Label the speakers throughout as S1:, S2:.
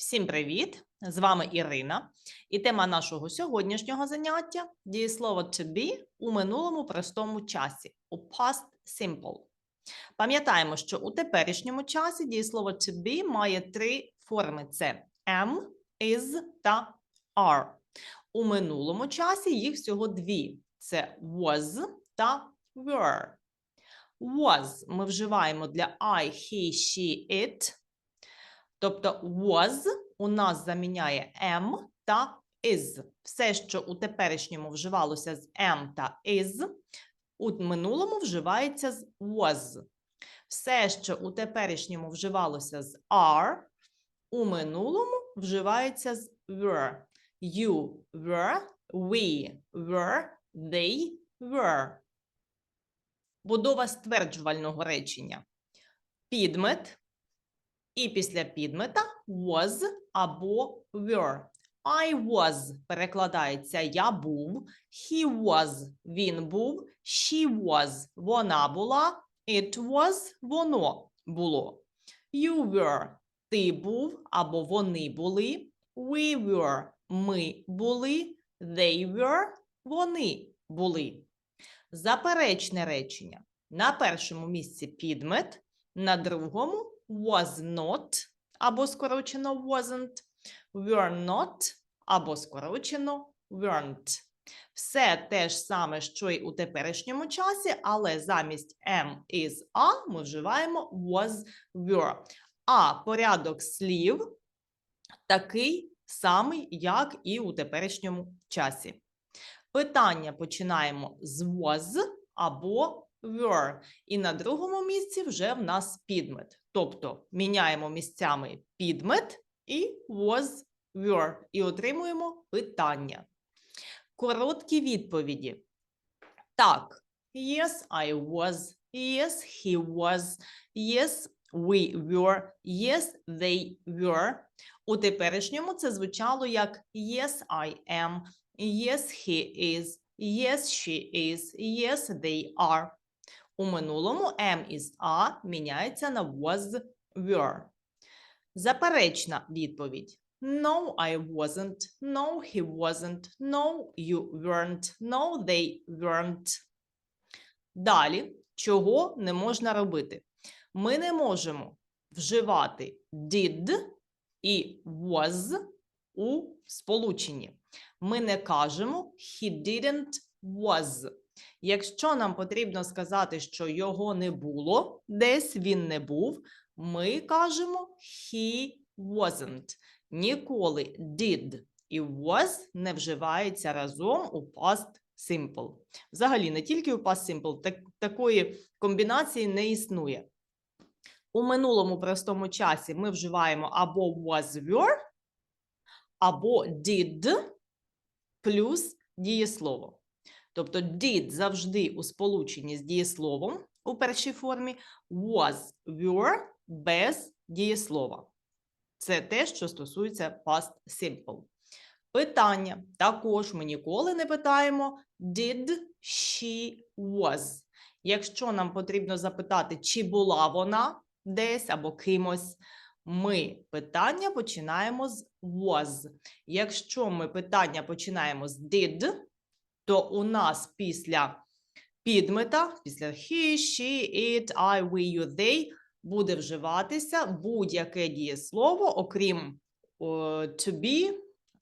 S1: Всім привіт! З вами Ірина. І тема нашого сьогоднішнього заняття дієслово to be у минулому простому часі, у past simple. Пам'ятаємо, що у теперішньому часі дієслово to be має три форми: це am, is та are. У минулому часі їх всього дві: це was та were. Was ми вживаємо для I, he, she, it. Тобто was у нас заміняє am та is. Все, що у теперішньому вживалося з am та is, у минулому вживається з was. Все, що у теперішньому вживалося з are, у минулому вживається з were. You were, we were, they were. Будова стверджувального речення. Підмет і після підмета was або were. I was перекладається я був, he was він був, she was вона була, it was воно було. You were ти був або вони були, we were ми були, they were вони були. Заперечне речення. На першому місці підмет, на другому was not або скорочено wasn't, were not або скорочено weren't. Все те ж саме, що й у теперішньому часі, але замість am, is, are ми вживаємо was, were. А порядок слів такий самий, як і у теперішньому часі. Питання починаємо з was або were. І на другому місці вже в нас підмет. Тобто міняємо місцями підмет і was, were. І отримуємо питання. Короткі відповіді. Так, yes, I was. Yes, he was. Yes, we were. Yes, they were. У теперішньому це звучало як yes, I am. Yes, he is. Yes, she is. Yes, they are. У минулому am is are міняється на was were. Заперечна відповідь. No, I wasn't. No, he wasn't. No, you weren't. No, they weren't. Далі, чого не можна робити? Ми не можемо вживати did і was у сполученні. Ми не кажемо he didn't was. Якщо нам потрібно сказати, що його не було, десь він не був, ми кажемо he wasn't. Ніколи did і was не вживається разом у past simple. Взагалі, не тільки у past simple, так, такої комбінації не існує. У минулому простому часі ми вживаємо або was were, або did плюс дієслово. Тобто did завжди у сполученні з дієсловом у першій формі, was, were без дієслова. Це те, що стосується past simple. Питання. Також ми ніколи не питаємо did she was. Якщо нам потрібно запитати, чи була вона десь або кимось, ми питання починаємо з was. Якщо ми питання починаємо з did, то у нас після підмета, після he, she, it, I, we, you, they буде вживатися будь-яке дієслово, окрім to be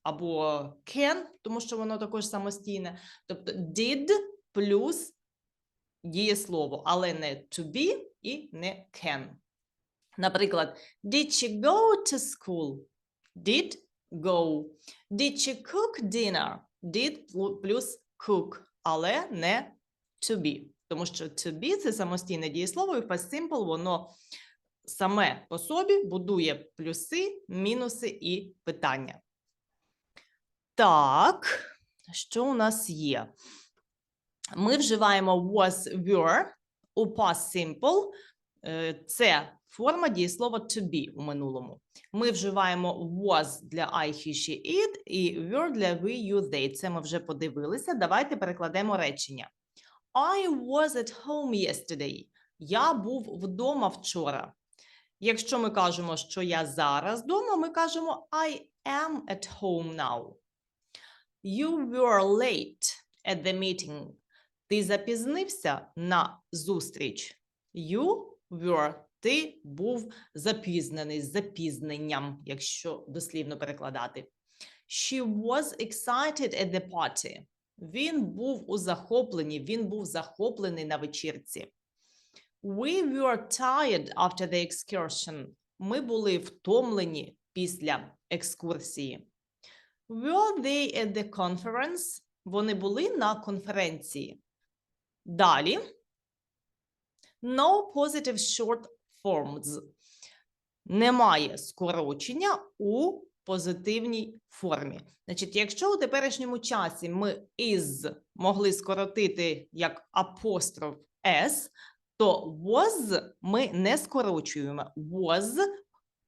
S1: або can, тому що воно також самостійне. Тобто did плюс дієслово, але не to be і не can. Наприклад, did she go to school? Did go. Did she cook dinner? Did плюс cook, але не to be. Тому що to be – це самостійне дієслово, і past simple воно саме по собі будує плюси, мінуси і питання. Так, що у нас є? Ми вживаємо was, were у past simple. Е, Це форма дієслова to be у минулому. Ми вживаємо was для I, he, she, it і were для we, you, they. Це ми вже подивилися. Давайте перекладемо речення. I was at home yesterday. Я був вдома вчора. Якщо ми кажемо, що я зараз вдома, ми кажемо I am at home now. You were late at the meeting. Ти запізнився на зустріч. You were. Ти був запізнений з запізненням, якщо дослівно перекладати. She was excited at the party. Він був у захопленні, він був захоплений на вечірці. We were tired after the excursion. Ми були втомлені після екскурсії. Were they at the conference? Вони були на конференції. Далі. No positive short forms. Немає скорочення у позитивній формі. Значить, якщо у теперішньому часі ми is могли скоротити як апостроф s, то was ми не скорочуємо. Was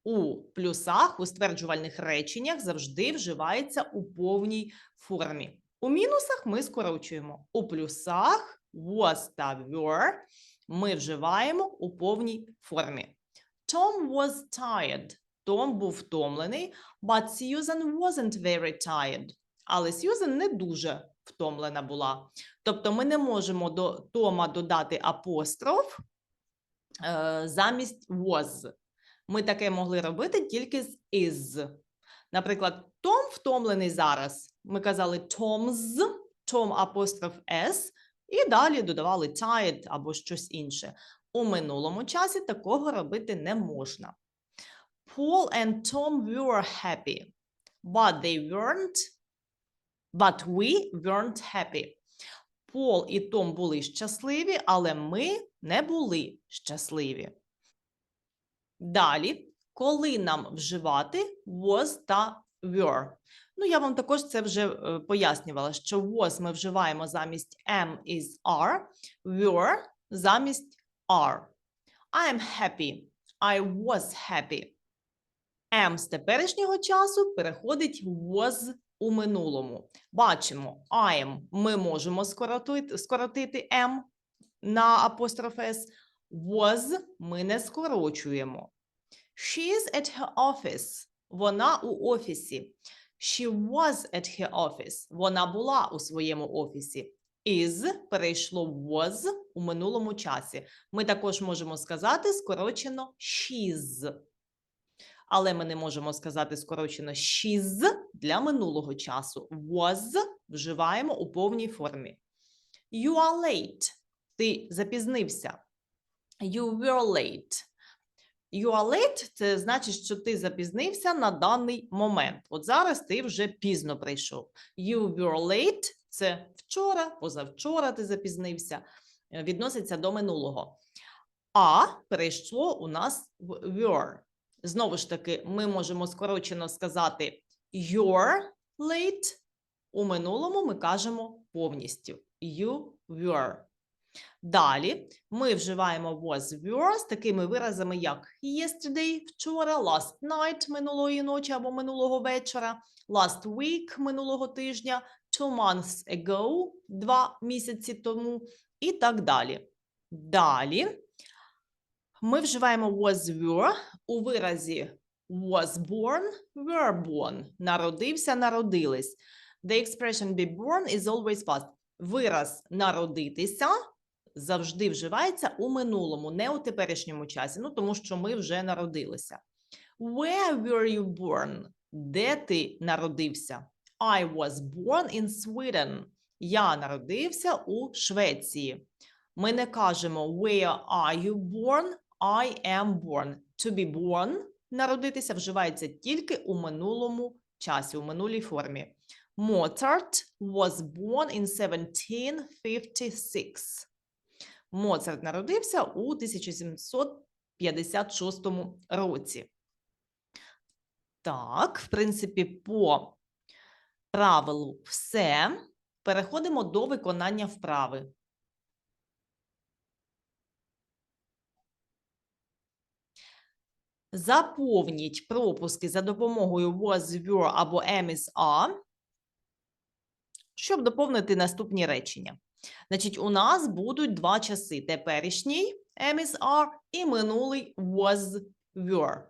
S1: у плюсах у стверджувальних реченнях завжди вживається у повній формі. У мінусах ми скорочуємо. У плюсах was та were ми вживаємо у повній формі. Tom was tired. Том був втомлений, but Susan wasn't very tired. Але Сьюзен не дуже втомлена була. Тобто ми не можемо до Тома додати апостроф е, замість was. Ми таке могли робити тільки з is. Наприклад, Том втомлений зараз. Ми казали Tom's, Tom апостроф S, і далі додавали tired або щось інше. У минулому часі такого робити не можна. Paul and Tom were happy, but they weren't, but we weren't happy. Пол і Том були щасливі, але ми не були щасливі. Далі, коли нам вживати was та were. Ну, я вам також це вже е, пояснювала, що was ми вживаємо замість am is are, were замість are. I am happy. I was happy. Am з теперішнього часу переходить was у минулому. Бачимо, I am ми можемо скоротити, скоротити am на апостроф S. Was ми не скорочуємо. She is at her office. Вона у офісі. She was at her office. Вона була у своєму офісі. Is перейшло was у минулому часі. Ми також можемо сказати скорочено she's. Але ми не можемо сказати скорочено she's для минулого часу. Was вживаємо у повній формі. You are late. Ти запізнився. You were late. You are late – це значить, що ти запізнився на даний момент. От зараз ти вже пізно прийшов. You were late – це вчора, позавчора ти запізнився, е, відноситься до минулого. А перейшло у нас в were. Знову ж таки, ми можемо скорочено сказати you're late. У минулому ми кажемо повністю you were. Далі ми вживаємо was were з такими виразами, як yesterday, вчора, last night минулої ночі або минулого вечора, last week минулого тижня, two months ago, два місяці тому і так далі. Далі ми вживаємо was were у виразі was born, were born. Народився, народились. The expression be born is always past. Вираз народитися завжди вживається у минулому, не у теперішньому часі. Ну, тому що ми вже народилися. Where were you born? Де ти народився? I was born in Sweden. Я народився у Швеції. Ми не кажемо where are you born? I am born. To be born народитися вживається тільки у минулому часі, у минулій формі. Mozart was born in 1756. Моцарт народився у 1756 році. Так, в принципі, по правилу все. Переходимо до виконання вправи. Заповніть пропуски за допомогою was, were або am is are, щоб доповнити наступні речення. Значить, у нас будуть два часи: теперішній are і минулий was were.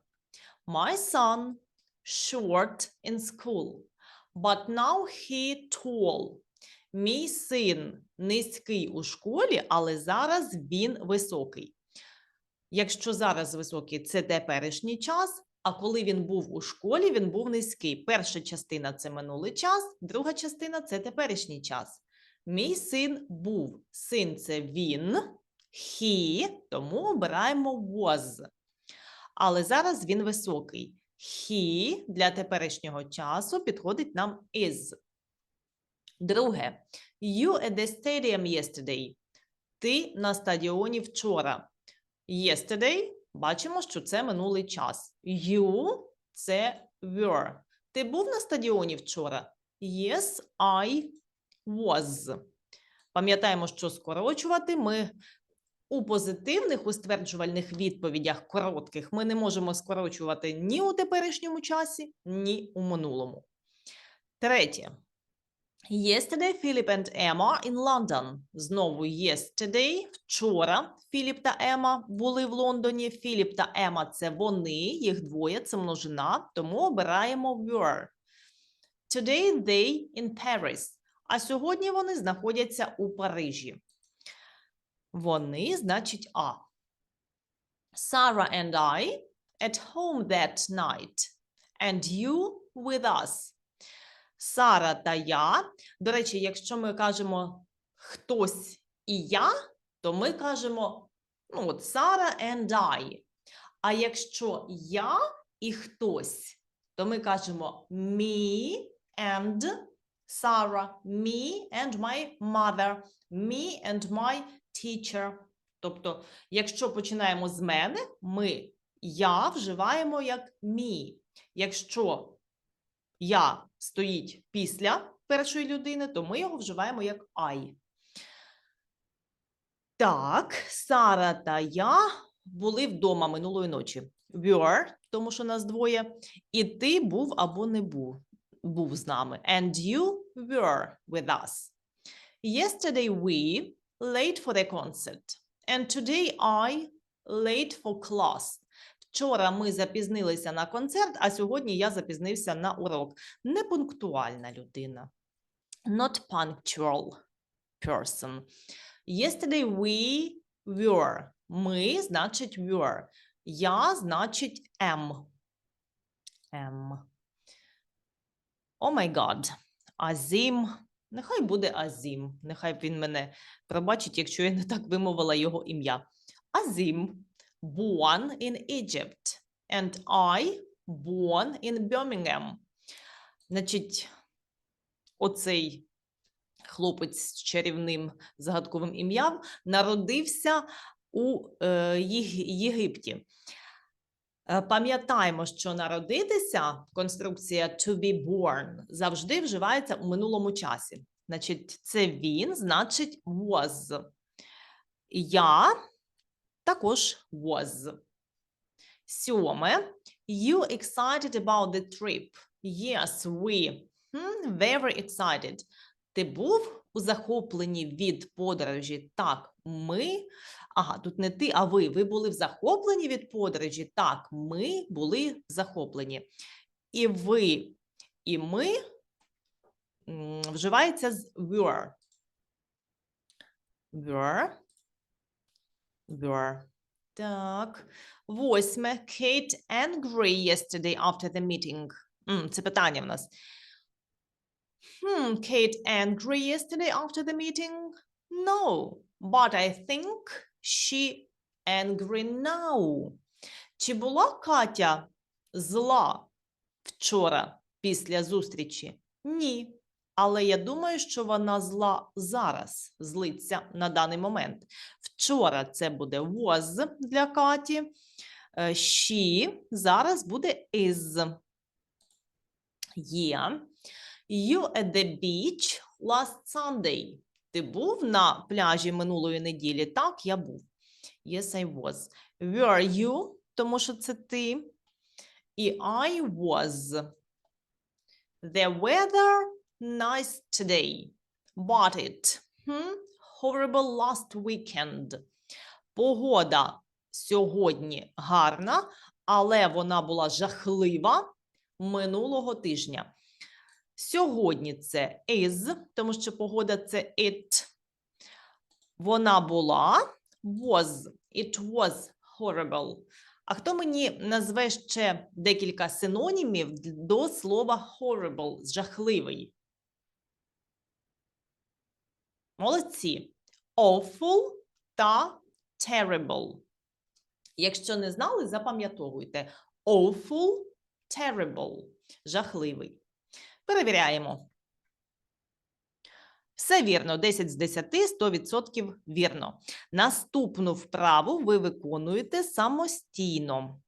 S1: My son short in school, but now he tall. Мій син низький у школі, але зараз він високий. Якщо зараз високий, це теперішній час. А коли він був у школі, він був низький. Перша частина це минулий час, друга частина це теперішній час. Мій син був. Син це він, he, тому обираємо was. Але зараз він високий. He для теперішнього часу підходить нам is. Друге. You at the stadium yesterday. Ти на стадіоні вчора. Yesterday бачимо, що це минулий час. You – це were. Ти був на стадіоні вчора? Yes, I was. Пам'ятаємо, що скорочувати ми у позитивних у стверджувальних відповідях коротких ми не можемо скорочувати ні у теперішньому часі, ні у минулому. Третє. Yesterday Philip and Emma in London. Знову yesterday, вчора Філіп та Ема були в Лондоні. Філіп та Ема – це вони, їх двоє, це множина, тому обираємо were. Today they in Paris. А сьогодні вони знаходяться у Парижі. Вони, значить, а. Sarah and I at home that night. And you with us. Сара та я. До речі, якщо ми кажемо хтось і я, то ми кажемо ну, от Сара and I. А якщо я і хтось, то ми кажемо me and Sarah, me and my mother, me and my teacher. Тобто, якщо починаємо з мене, ми я вживаємо як me. Якщо я стоїть після першої людини, то ми його вживаємо як I. Так, Сара та я були вдома минулої ночі. Were, тому що нас двоє, і ти був або не був, був з нами. And you were with us. Yesterday we late for the concert. And today I late for class. Вчора ми запізнилися на концерт, а сьогодні я запізнився на урок. Непунктуальна людина. Not punctual person. Yesterday we were. Ми значить were. Я значить am. Am. О май гад. Азім. Нехай буде Азім. Нехай він мене пробачить, якщо я не так вимовила його ім'я. Азім born in Egypt. And I born in Birmingham. Значить, оцей хлопець з чарівним загадковим ім'ям народився у е, Єг- Єгипті. Е, Пам'ятаємо, що народитися, конструкція to be born, завжди вживається у минулому часі. Значить, це він, значить was. Я також was. Сьоме. You excited about the trip? Yes, we. Very excited. Ти був у захопленні від подорожі? Так, ми. Ага, тут не ти, а ви. Ви були в захопленні від подорожі? Так, ми були захоплені. І ви, і ми вживається з were. Were. Were. Так. Восьме. Kate angry yesterday after the meeting. Це питання в нас. Hmm, Kate angry yesterday after the meeting? No, but I think she angry now. Чи була Катя зла вчора після зустрічі? Ні. Але я думаю, що вона зла зараз, злиться на даний момент. Вчора це буде was для Каті. е, She зараз буде is. Є. You at the beach last Sunday. Ти був на пляжі минулої неділі? Так, я був. Yes, I was. Were you? Тому що це ти. І I was. The weather nice today, but it hmm, horrible last weekend. Погода сьогодні гарна, але вона була жахлива минулого тижня. Сьогодні це is, тому що погода це it. Вона була was. It was horrible. А хто мені назве ще декілька синонімів до слова horrible, жахливий? Молодці. Awful та terrible. Якщо не знали, запам'ятовуйте. Awful, terrible. Жахливий. Перевіряємо. Все вірно, 10 з 10, 100% вірно. Наступну вправу ви виконуєте самостійно.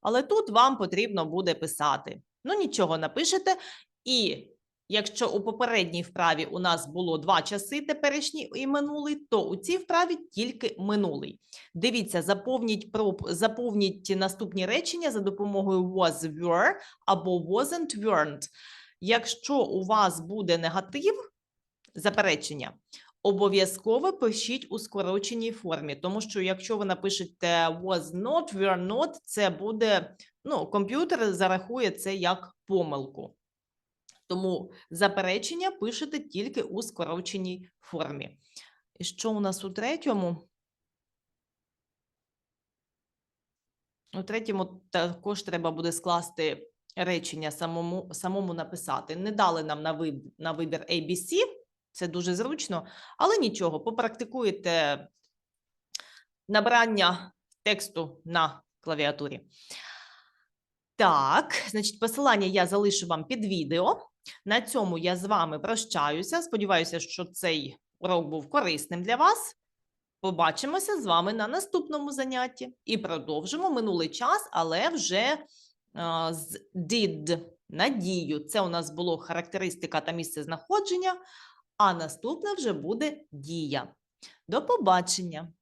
S1: Але тут вам потрібно буде писати. Ну, нічого напишете. І якщо у попередній вправі у нас було два часи, теперішній і минулий, то у цій вправі тільки минулий. Дивіться, заповніть, заповніть наступні речення за допомогою was, were або wasn't, weren't. Якщо у вас буде негатив, заперечення, обов'язково пишіть у скороченій формі, тому що якщо ви напишете was not, were not, це буде, ну, комп'ютер зарахує це як помилку. Тому заперечення пишете тільки у скороченій формі. І що у нас у третьому? У третьому також треба буде скласти речення самому, самому написати. Не дали нам на, виб, на вибір ABC, це дуже зручно, але нічого, попрактикуєте набрання тексту на клавіатурі. Так, значить, посилання я залишу вам під відео. На цьому я з вами прощаюся. Сподіваюся, що цей урок був корисним для вас. Побачимося з вами на наступному занятті і продовжимо минулий час, але вже з did надію. Це у нас було характеристика та місце знаходження, а наступне вже буде дія. До побачення!